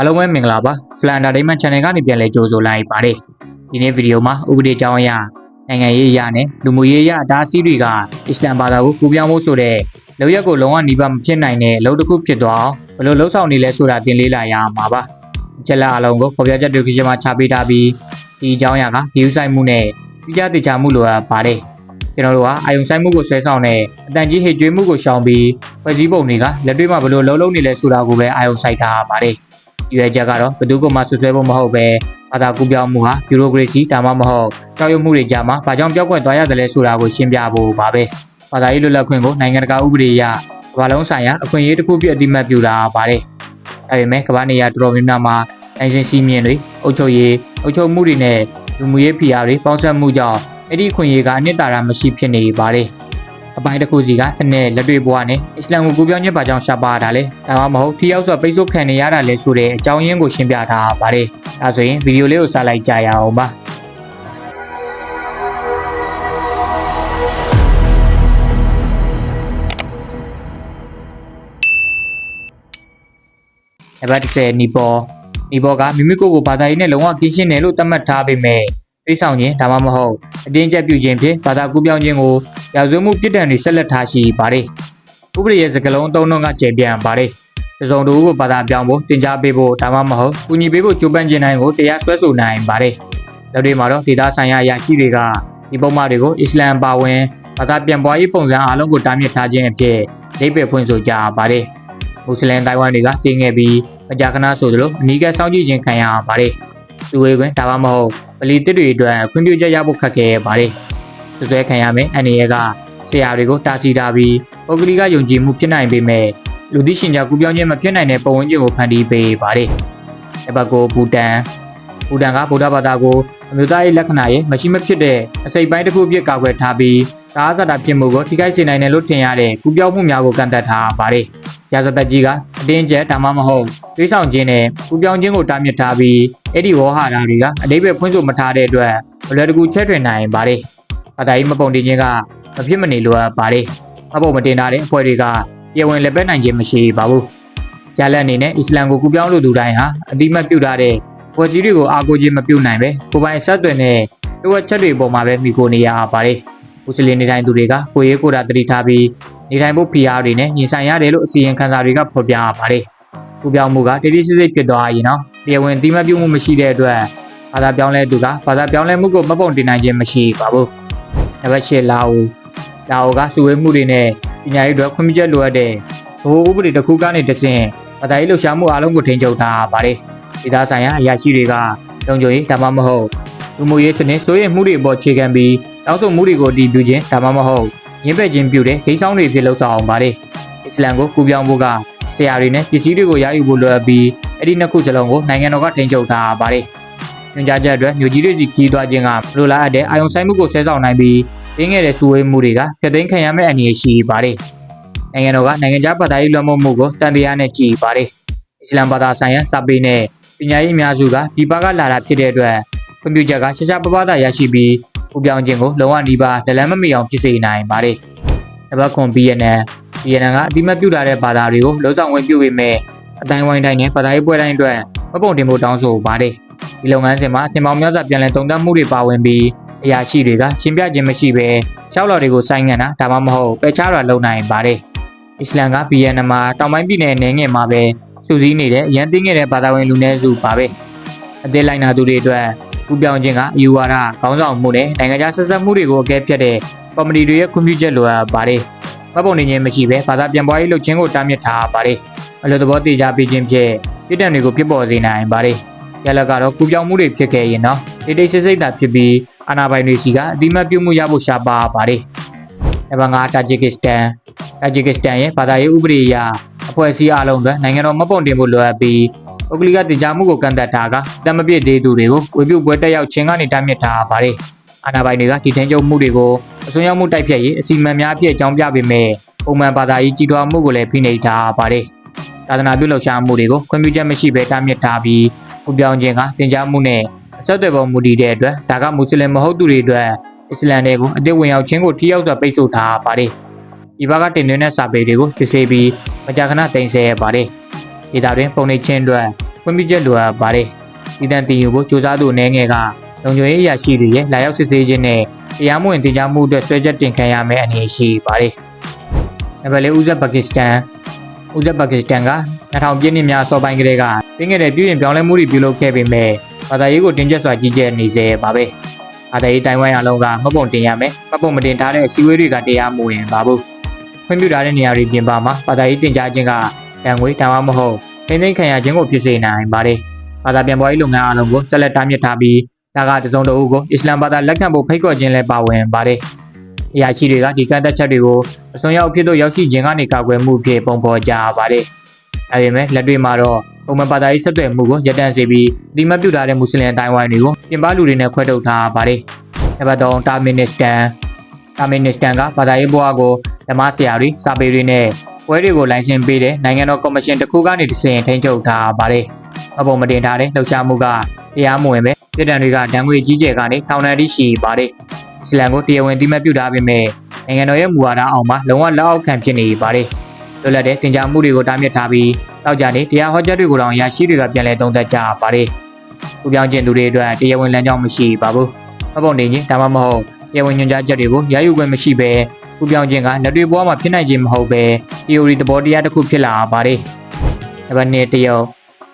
အားလုံးပဲမင်္ဂလာပါ Flan Entertainment Channel ကနေပြန်လည်ကြိုဆိုလိုက်ပါတယ်ဒီနေ့ဗီဒီယိုမှာဥပဒေကြောင်းအရနိုင်ငံရေးအရနဲ့လူမှုရေးအရအတားအဆီးတွေကအစ္စလမ်ဘာသာကိုကူပြောင်းဖို့ဆိုတဲ့လောက်ရက်ကိုလုံးဝနှီးပါမဖြစ်နိုင်တဲ့အလုပ်တစ်ခုဖြစ်သွားအောင်ဘယ်လိုလှုပ်ဆောင်နေလဲဆိုတာတင်လေးလာရမှာပါအချက်လက်အလုံးကိုဖော်ပြချက် description မှာချပေးထားပြီးဒီအကြောင်းအရာက view ဆိုင်မှုနဲ့ပြကြတေချာမှုလိုအပ်ပါတယ်ကျွန်တော်တို့ကအာယုံဆိုင်မှုကိုဆွဲဆောင်တဲ့အတန်ကြီးဟိတ်ကျွေးမှုကိုရှောင်ပြီးဖွဲ့စည်းပုံတွေကလက်တွေ့မှာဘယ်လိုလှုပ်လှုပ်နေလဲဆိုတာကိုပဲအာယုံစိုက်ထားပါတယ်။ ရွေချက်ကတော့ဘယ်သူကမှဆွဆွဲဖို့မဟုတ်ပဲဘာသာကူပြောင်းမှုဟာဘျူရိုကရေစီဒါမှမဟုတ်ကြောက်ရွံ့မှုတွေကြားမှာဘာကြောင့်ပြောက်ကွက်သွားရတယ်လဲဆိုတာကိုရှင်းပြဖို့ပါပဲ။ဘာသာရေးလွတ်လပ်ခွင့်ကိုနိုင်ငံတကာဥပဒေအရကမ္ဘာလုံးဆိုင်ရာအခွင့်အရေးတစ်ခုပြအတိမတ်ပြုတာပါတယ်။ဒါပေမဲ့ကမ္ဘာနေရာတော်တော်များများမှာနိုင်စဉ်စီးမြင်တွေအုပ်ချုပ်ရေးအုပ်ချုပ်မှုတွေနဲ့လူမှုရေးဖိအားတွေပေါင်းစပ်မှုကြောင့်အဲ့ဒီအခွင့်အရေးကအနှစ်သာရမရှိဖြစ်နေပါတယ်။ အပိုင်းတစ်ခုစီကစနစ်လက်တွေ့ဘဝနဲ့အစ္စလာမ်ကိုကူပြောင်းခြင်းပါကြောင့်ရှားပါတာလေဒါမှမဟုတ်ထိရောက်စွာပိတ်ဆို့ခံနေရတာလေဆိုတဲ့အကြောင်းရင်းကိုရှင်းပြထားပါတယ်ဒါဆိုရင်ဗီဒီယိုလေးကိုစလိုက်ကြရအောင်ပါနံပါတ်10နီပေါ်နီပေါ်ကမိမိကိုယ်ကိုဘာသာရေးနဲ့လုံးဝကင်းရှင်းတယ်လို့သတ်မှတ်ထားပေမဲ့ သိဆောင်ခြင်းဒါမှမဟုတ်အတင်းကျပ်ပြုခြင်းဖြင့်ဘာသာကူးပြောင်းခြင်းကိုရာဇဝတ်မှုပြစ်ဒဏ်တွေဆက်လက်ထားရှိပါတယ်။ဥပဒေရဲ့စကားလုံးအသုံးအနှုန်းကကျေပြန့်ပါတယ်။တစုံတစ်ဦးကိုဘာသာပြောင်းဖို့တင် जा ပေးဖို့ဒါမှမဟုတ်ကူညီပေးဖို့ကြိုးပမ်းခြင်းတိုင်းကိုတရားစွဲဆိုနိုင်ပါတယ်။လက်တွေမှာတော့ဒေသဆိုင်ရာအရာရှိတွေကဒီပုံမှန်တွေကိုအစ္စလမ်ပါဝင်ဘာသာပြန်ပွားရေးပုံစံအားလုံးကိုတားမြစ်ထားခြင်းအဖြစ်ဒိဗေဖွင့်ဆိုကြပါတယ်။မွတ်စလင်တိုင်ဝမ်တွေကတင်ခဲ့ပြီးမကြာခဏဆိုသလိုအနီးကပ်စောင့်ကြည့်ခြင်းခံရပါတယ်။ သူဝေခွင့်ဒါမှမဟုတ်ပလီတစ်တွေအတွက်ခွင့်ပြုချက်ရဖို့ခက်ခဲပါတယ်။စွဲခံရမယ်အနေရကဆရာတွေကိုတာစီတာပြီးပုဂ္ဂလိကယုံကြည်မှုဖြစ်နိုင်ပေမဲ့လူသိရှင်ကြားကူပြောင်းခြင်းမဖြစ်နိုင်တဲ့ပုံဝင်ခြင်းကိုဖန်တီးပေးပါတယ်။အဘကိုဘူတန်ဘူတန်ကဗုဒ္ဓဘာသာကိုအမျိုးသားရေးလက္ခဏာရဲ့မရှိမဖြစ်တဲ့အစိပ်ပိုင်းတစ်ခုအဖြစ်ကာကွယ်ထားပြီး သာသတာဖြစ်မှုကိုထိခိုက်စေနိုင်တယ်လို့ထင်ရတဲ့ကူပြောင်းမှုများကိုကန့်သက်ထားပါတယ်။ရာဇသက်ကြီးကအတင်းကျပ်ဒါမှမဟုတ်တွေးဆောင်ခြင်းနဲ့ကူပြောင်းခြင်းကိုတားမြစ်ထားပြီးအဲ့ဒီဝေါ်ဟာရာတွေကအလေးပဲဖွင့်ဆိုမထားတဲ့အတွက်ဘလွယ်တကူချဲ့ထွင်နိုင်ပါတယ်။ဘာသာရေးမပုံတင်ခြင်းကမဖြစ်မနေလိုအပ်ပါတယ်။အဖို့မတင်ထားတဲ့အဖွဲ့တွေကပြည်ဝင်လက်ပတ်နိုင်ခြင်းမရှိပါဘူး။ရလက်အနေနဲ့အစ္စလမ်ကိုကူပြောင်းလို့သူတိုင်းဟာအတိမတ်ပြုထားတဲ့ဖွဲ့စည်းတွေကိုအားကိုးခြင်းမပြုနိုင်ပဲကိုယ်ပိုင်ဆက်သွယ်တဲ့လိုအပ်ချက်တွေပေါ်မှာပဲမိကိုနေရပါတယ်။ မွတ်စလင်နေထိုင်သူတွေကကိုယ်ရေးကိုယ်တာတတိထားပြီးနေထိုင်ဖို့ဖိအားတွေနဲ့ညီဆိုင်ရတယ်လို့အစီရင်ခံစာတွေကဖော်ပြပါတယ်။ကူပြောင်းမှုကတိတိကျကျဖြစ်သွားရင်တော့ပြည်ဝင်အတိမတ်ပြုမှုမရှိတဲ့အတွက်ဘာသာပြောင်းလဲသူကဘာသာပြောင်းလဲမှုကိုမပုံတင်နိုင်ခြင်းမရှိပါဘူး။နံပါတ်၈လာအိုလာအိုကစုဝေးမှုတွေနဲ့ပညာရေးအတွက်ခွင့်ပြုချက်လိုအပ်တဲ့ဘိုးဥပဒေတစ်ခုကနေတဆင့်ဘာသာရေးလှုပ်ရှားမှုအလုံးကိုထိန်းချုပ်ထားပါတယ်။ဒေသဆိုင်ရာအရာရှိတွေကလုံခြုံရေးဒါမှမဟုတ်လူမှုရေးစနစ်စိုးရိမ်မှုတွေပေါ်ခြေခံပြီး တောင်းဆိုမှုတွေကိုတည်ပြုခြင်းဒါမှမဟုတ်ရင်းပယ်ခြင်းပြုတဲ့ဂိမ်းဆောင်တွေဖြစ်လှုပ်ဆောင်အောင်ပါတယ်။အစ္စလမ်ကိုကူပြောင်းဖို့ကဆရာတွေနဲ့ပစ္စည်းတွေကိုရယူဖို့လိုအပ်ပြီးအဲ့ဒီနှစ်ခုစလုံးကိုနိုင်ငံတော်ကထိန်းချုပ်ထားပါတယ်။ညွှန်ကြားချက်အတွက်မြို့ကြီးတွေစီခီးသွားခြင်းကလိုလားအပ်တဲ့အာယုံဆိုင်မှုကိုဆဲဆောင်နိုင်ပြီးရင်းငယ်တဲ့စုဝေးမှုတွေကဖျက်သိမ်းခံရမယ့်အနေအရှိပါတယ်။နိုင်ငံတော်ကနိုင်ငံခြားဘာသာရေးလွှမ်းမိုးမှုကိုတန်တရားနဲ့ကြည်ပါတယ်။အစ္စလမ်ဘာသာဆိုင်ရာစာပေနဲ့ပညာရေးအများစုကဒီပါကလာတာဖြစ်တဲ့အတွက်ကွန်ပျူတာကရှားရှားပပသာရရှိပြီး ပူပြောင်းခြင်းကိုလုံးဝနှီးပါလက်လန်းမမီအောင်ဖြစ်စေနိုင်ပါတယ်။နံပါတ်9 BNN BNN ကအတိမတ်ပြုထားတဲ့ဘာသာတွေကိုလုံးဆောင်ဝင်ပြုပေမဲ့အတိုင်းဝိုင်းတိုင်းနဲ့ဘာသာရေးပွဲတိုင်းအတွက်မပုံတင်ဖို့တောင်းဆိုပါတယ်။ဒီလုပ်ငန်းစဉ်မှာအစင်ပေါင်းများစွာပြန်လည်တုံ့တက်မှုတွေပါဝင်ပြီးအရာရှိတွေကရှင်းပြခြင်းမရှိဘဲရှောက်လော်တွေကိုစိုင်းငံတာဒါမှမဟုတ်ပယ်ချတာလုပ်နိုင်ပါတယ်။အစ္စလမ်က BNN မှာတောင်ပိုင်းပြည်နယ်နယ်ငယ်မှာပဲစုစည်းနေတဲ့အရန်သိငယ်တဲ့ဘာသာဝင်လူနည်းစုပါပဲ။အသေးလိုက်နာသူတွေအတွက် ပူပြောင်းခြင်းကအယူဝါဒခေါင်းဆောင်မှုနဲ့နိုင်ငံခြားဆက်ဆက်မှုတွေကိုအကဲဖြတ်တဲ့ကော်မတီတွေရဲ့ခွင့်ပြုချက်လိုအပ်ပါတယ်။မပုံနေခြင်းမရှိဘဲဘာသာပြန်ပွားရေးလုပ်ခြင်းကိုတားမြစ်ထားပါတယ်။အလိုသဘောတေချာပေးခြင်းဖြင့်ပြည်တံတွေကိုဖြစ်ပေါ်စေနိုင်ပါတယ်။ရလကတော့ကူပြောင်းမှုတွေဖြစ်ခဲ့ရင်တော့တိတ်တိတ်ဆိတ်ဆိတ်သာဖြစ်ပြီးအာဏာပိုင်တွေစီကအတိမတ်ပြုမှုရဖို့ရှားပါပါတယ်။နံပါတ်5တာဂျစ်ကစ္စတန်တာဂျစ်ကစ္စတန်ရဲ့ဘာသာရေးဥပဒေအရအဖွဲ့အစည်းအလုံးအတွက်နိုင်ငံတော်မပုံတင်ဖို့လိုအပ်ပြီး ပုဂ္ဂလိကတင် जा မှုကိုကန့်သက်တာကတမပြည့်သေးသူတွေကိုဝေပြုတ်ပွဲတက်ရောက်ခြင်းကနေတားမြစ်ထားပါတယ်။အာဏာပိုင်တွေကဒီထင်းချုပ်မှုတွေကိုအစွန်းရောက်မှုတိုက်ဖြတ်ရေးအစီအမံများအဖြစ်အကြောင်းပြပေမဲ့ပုံမှန်ဘာသာရေးကြီးထွားမှုကိုလည်းဖိနှိပ်ထားပါတယ်။သာသနာပြုလှုပ်ရှားမှုတွေကိုခွင့်ပြုချက်မရှိဘဲတားမြစ်ထားပြီးပူပြောင်းခြင်းကတင် जा မှုနဲ့အဆက်အသွယ်ပေါ်မူတည်တဲ့အတွက်ဒါကမွတ်စလင်မဟုတ်သူတွေအတွက်အစ္စလမ်တွေကိုအတိတ်ဝင်ရောက်ခြင်းကိုထိရောက်စွာပိတ်ဆို့ထားပါတယ်။ဒီဘက်ကတင်သွင်းတဲ့စာပေတွေကိုစစ်ဆေးပြီးမကြာခဏတင်ဆက်ရပါတယ်။ ဒေတာတွင်ပုံနှိပ်ခြင်းအတွက် ခွင့်ပြုချက်လိုအပ်ပါတယ်ဒီတန်တင်ယူဖို့စ조사သူအနေငယ်ကလုံခြုံရေးအရာရှိတွေရဲ့လာရောက်စစ်ဆေးခြင်းနဲ့တရားမဝင်တင် जा မှုအတွက်ဆွဲချက်တင်ခံရမယ့်အနေရှိပါတယ်နံပါတ်၄ဥဇဘက်ကစ္စတန်ဥဇဘက်ကစ္စတန်က2000ပြည့်နှစ်များစောပိုင်းကတည်းကတင်းငယ်တဲ့ပြည်ရင်ပြောင်းလဲမှုတွေပြုလုပ်ခဲ့ပေမဲ့ဘာသာရေးကိုတင်ကျက်စွာကြီးကျယ်နေစေပါပဲဘာသာရေးတိုင်ဝမ်အလုံးကမပုံတင်ရမယ်မပုံမတင်ထားတဲ့အစည်းအဝေးတွေကတရားမဝင်ပါဘူးခွင့်ပြုထားတဲ့နေရာတွေပြင်ပမှာဘာသာရေးတင် जा ခြင်းက တန်ငွေတန်ဝါမဟုတ်ထိမ့်သိမ်းခံရခြင်းကိုဖြစ်စေနိုင်ပါတယ်ဘာသာပြန်ပွားရေးလုပ်ငန်းအလုံးကိုဆက်လက်တားမြစ်ထားပြီးဒါကတစုံတအုပ်ကိုအစ္စလာမ်ဘာသာလက်ခံဖို့ဖိတ်ခေါ်ခြင်းလည်းပါဝင်ပါတယ်အရာရှိတွေကဒီကန့်သက်ချက်တွေကိုအစွန်ရောက်အဖြစ်သို့ရောက်ရှိခြင်းကနေကာကွယ်မှုအဖြစ်ပုံဖော်ကြပါတယ်။ဒါပေမဲ့လက်တွေ့မှာတော့ပုံမှန်ဘာသာရေးဆက်သွယ်မှုကိုရပ်တန့်စေပြီးဒီမပြုတ်ထားတဲ့မွတ်စလင်အတိုင်းဝိုင်းတွေကိုပြင်ပလူတွေနဲ့ခွဲထုတ်ထားပါတယ်။နံပါတ်3တာမင်နစ္စတန်တာမင်နစ္စတန်ကဘာသာရေးဘဝကိုဓမ္မဆရာတွေစာပေတွေနဲ့ ပွဲတွေကိုလိုင်စင်ပေးတဲ့နိုင်ငံတော်ကော်မရှင်တစ်ခုကနေတစဉ်ထိန်းချုပ်ထားပါတယ်။အပုံမတင်ထားတဲ့လှုပ်ရှားမှုကတရားမဝင်ပဲပြည်တံတွေကဒဏ်ငွေကြီးကျယ်ကနေထောင်ဒဏ်ထိရှိပါတယ်။အစ္စလမ်ကိုတရားဝင်တိမတ်ပြုထားပေမဲ့နိုင်ငံတော်ရဲ့မူဝါဒအောင်မှာလုံးဝလက်အောက်ခံဖြစ်နေပါတယ်။လွတ်လပ်တဲ့တင် जा မှုတွေကိုတားမြစ်ထားပြီးတောက်ကြနေတရားဟောကြားတွေကိုတောင်ရရှိတွေကပြန်လည်သုံးသပ်ကြပါတယ်။ပူပြောင်းကျင်သူတွေအတွက်တရားဝင်လမ်းကြောင်းမရှိပါဘူး။မပုံနေခြင်းဒါမှမဟုတ်တရားဝင်ညွှန်ကြားချက်တွေကိုရယူခွင့်မရှိဘဲ ပူပြောင်းခြင်းကလက်တွေ့ဘဝမှာဖြစ်နိုင်ခြင်းမဟုတ်ဘဲ theory သဘောတရားတစ်ခုဖြစ်လာပါတယ်။နံပါတ်2တရုတ်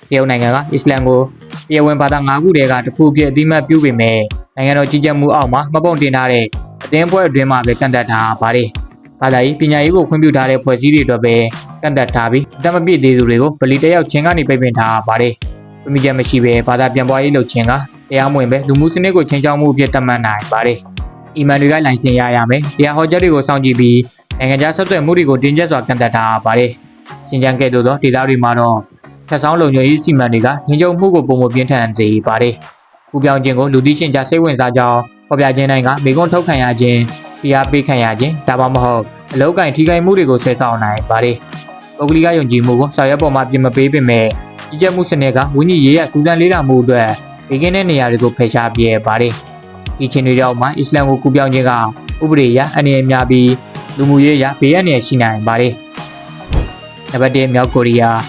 တရုတ်နိုင်ငံကအစ္စလမ်ကိုတရားဝင်ဘာသာ၅ခုတည်းကတစ်ခုဖြစ်အတိမတ်ပြုပေမဲ့နိုင်ငံတော်ကြီးကြပ်မှုအောက်မှာမပုံတင်ထားတဲ့အတင်းပွဲအတွင်းမှာပဲကန့်သက်ထားပါတယ်။ဘာသာရေးပညာရေးကိုခွင့်ပြုထားတဲ့ဖွဲ့စည်းတွေအတွက်ပဲကန့်သက်ထားပြီးအတမပြည့်သေးသူတွေကိုဗလီတယောက်ချင်းကနေပိတ်ပင်ထားပါတယ်။ပြမိချက်မရှိဘဲဘာသာပြန်ပွားရေးလုပ်ခြင်းကတရားမဝင်ပဲလူမှုစနစ်ကိုချင်းချောက်မှုအဖြစ်သတ်မှတ်နိုင်ပါတယ်။ အီမန်တွေကလိုင်စင်ရရမယ်။တရားဟောကြားတွေကိုစောင့်ကြည့်ပြီးနိုင်ငံခြားဆက်သွယ်မှုတွေကိုတင်းကျပ်စွာကန့်သက်ထားပါတယ်။ရှင်းချမ်းကဲ့သို့သောဒေသတွေမှာတော့ထပ်ဆောင်လုံခြုံရေးစီမံတွေကငင်းကျုံမှုကိုပုံမပြင်းထန်စေပါတယ်။ပူပြောင်းခြင်းကိုလူသိရှင်ကြားစိတ်ဝင်စားကြောင်းဖော်ပြခြင်းတိုင်းကမိကုန်းထုတ်ခံရခြင်းတရားပေးခံရခြင်းဒါမှမဟုတ်အလောက်ကင်ထိခိုက်မှုတွေကိုဆဲဆောင်နိုင်ပါတယ်။ပုဂ္ဂလိကယုံကြည်မှုကိုစာရွက်ပေါ်မှာပြင်မပေးပေမဲ့ကြီးကြပ်မှုစနစ်ကဝိညာဉ်ရေးရစူးစမ်းလေးလာမှုအတွက်ဘေးကင်းတဲ့နေရာတွေကိုဖယ်ရှားပြဲပါတယ်။ ဒီချင်းတွေကြောင့်မှအစ္စလမ်ကိုကူပြောင်းခြင်းကဥပဒေအရအနေအများပြီးလူမှုရေးအရဘေးအန္တရာယ်ရှိနိုင်ပါတယ်။နံပါတ်1မြောက်ကိုရီးယား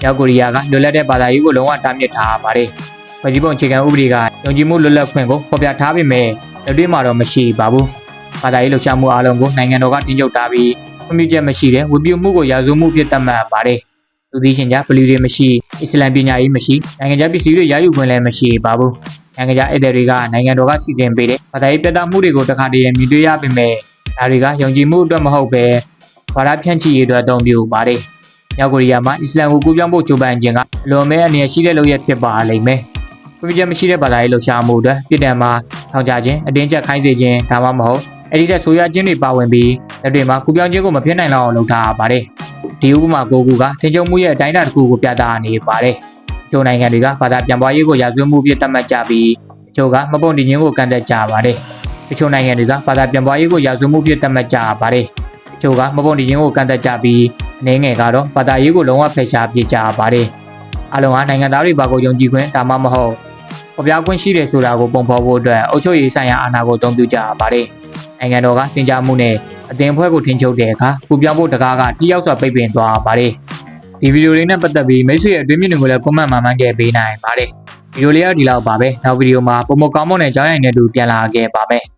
မြောက်ကိုရီးယားကလွတ်လပ်တဲ့ဘာသာရေးကိုလုံးဝတားမြစ်ထားပါတယ်။ဖွဲ့စည်းပုံအခြေခံဥပဒေကယုံကြည်မှုလွတ်လပ်ခွင့်ကိုဖော်ပြထားပေမဲ့လက်တွေ့မှာတော့မရှိပါဘူး။ဘာသာရေးလှုပ်ရှားမှုအလုံးကိုနိုင်ငံတော်ကတင်ကြုတ်ထားပြီးခွင့်ပြုချက်မရှိတဲ့ဝေပြုမှုကိုရာဇဝမှုဖြစ်သတ်မှတ်ပါတယ်။ လူသိရှင်ကြားဗလီတွေမရှိအစ္စလမ်ပညာရေးမရှိနိုင်ငံခြားပစ္စည်းတွေရယူခွင့်လည်းမရှိပါဘူး။နိုင်ငံခြားဧည့်သည်တွေကနိုင်ငံတော်ကစီစဉ်ပေးတဲ့ဘာသာရေးပြသမှုတွေကိုတခါတည်းမြင်တွေ့ရပေမဲ့ဒါတွေကယုံကြည်မှုအတွက်မဟုတ်ပဲဘာသာဖြန့်ချိရေးအတွက်အသုံးပြုပါတယ်။မြောက်ကိုရီးယားမှာအစ္စလမ်ကိုကူးပြောင်းဖို့ကြိုးပမ်းခြင်းကအလွန်မဲအနေနဲ့ရှိတဲ့လုပ်ရဖြစ်ပါလိမ့်မယ်။ခွင့်ပြုချက်မရှိတဲ့ဘာသာရေးလှုပ်ရှားမှုတွေပြည်တံမှာထောင်ချခြင်းအတင်းကျပ်ခိုင်းစေခြင်းဒါမှမဟုတ်အဲ့ဒီတဲ့ဆိုရခြင်းတွေပါဝင်ပြီးလက်တွေမှာကူးပြောင်းခြင်းကိုမဖြစ်နိုင်လောက်အောင်လုပ်ထားပါတယ်။ ဒီဥပမာကိုကူကထင်ကြုံမှုရဲ့အတိုင်းအတာတစ်ခုကိုပြသနေပါတယ်။ကျိုးနိုင်ငံတွေကဘာသာပြန်ပွားရေးကိုရာဇဝတ်မှုဖြစ်သတ်မှတ်ကြပြီးအချို့ကမပုံတင်ခြင်းကိုကန့်သက်ကြပါတယ်။တချို့နိုင်ငံတွေကဘာသာပြန်ပွားရေးကိုရာဇဝတ်မှုဖြစ်သတ်မှတ်ကြပါတယ်။တချို့ကမပုံတင်ခြင်းကိုကန့်သက်ကြပြီးအနေငယ်ကတော့ဘာသာရေးကိုလုံးဝဖယ်ရှားပြကြပါတယ်။အလုံးဟာနိုင်ငံသားတွေဘာကိုယုံကြည်ခွင့်ဒါမှမဟုတ်ပေါ်ပြခွင့်ရှိတယ်ဆိုတာကိုပုံဖော်ဖို့အတွက်အုပ်ချုပ်ရေးဆိုင်ရာအာဏာကိုအသုံးပြုကြပါတယ်။နိုင်ငံတော်ကတင်ကြမှုနဲ့ အတင်ဖွဲ့ကိုထင်ချုပ်တဲ့အခါပူပြောင်းဖို့တကားကတိရောက်စွာပိတ်ပင်သွားပါတယ်။ဒီဗီဒီယိုလေးနဲ့ပတ်သက်ပြီးမိတ်ဆွေရဲ့အတွင်းမြင်တွေကိုလည်း comment မှာမှန်းခဲ့ပေးနိုင်ပါတယ်။ဗီဒီယိုလေးကဒီလောက်ပါပဲ။နောက်ဗီဒီယိုမှာပုံမကောင်းမွန်တဲ့အကြောင်းအရာတွေနဲ့အတူပြန်လာခဲ့ပါမယ်။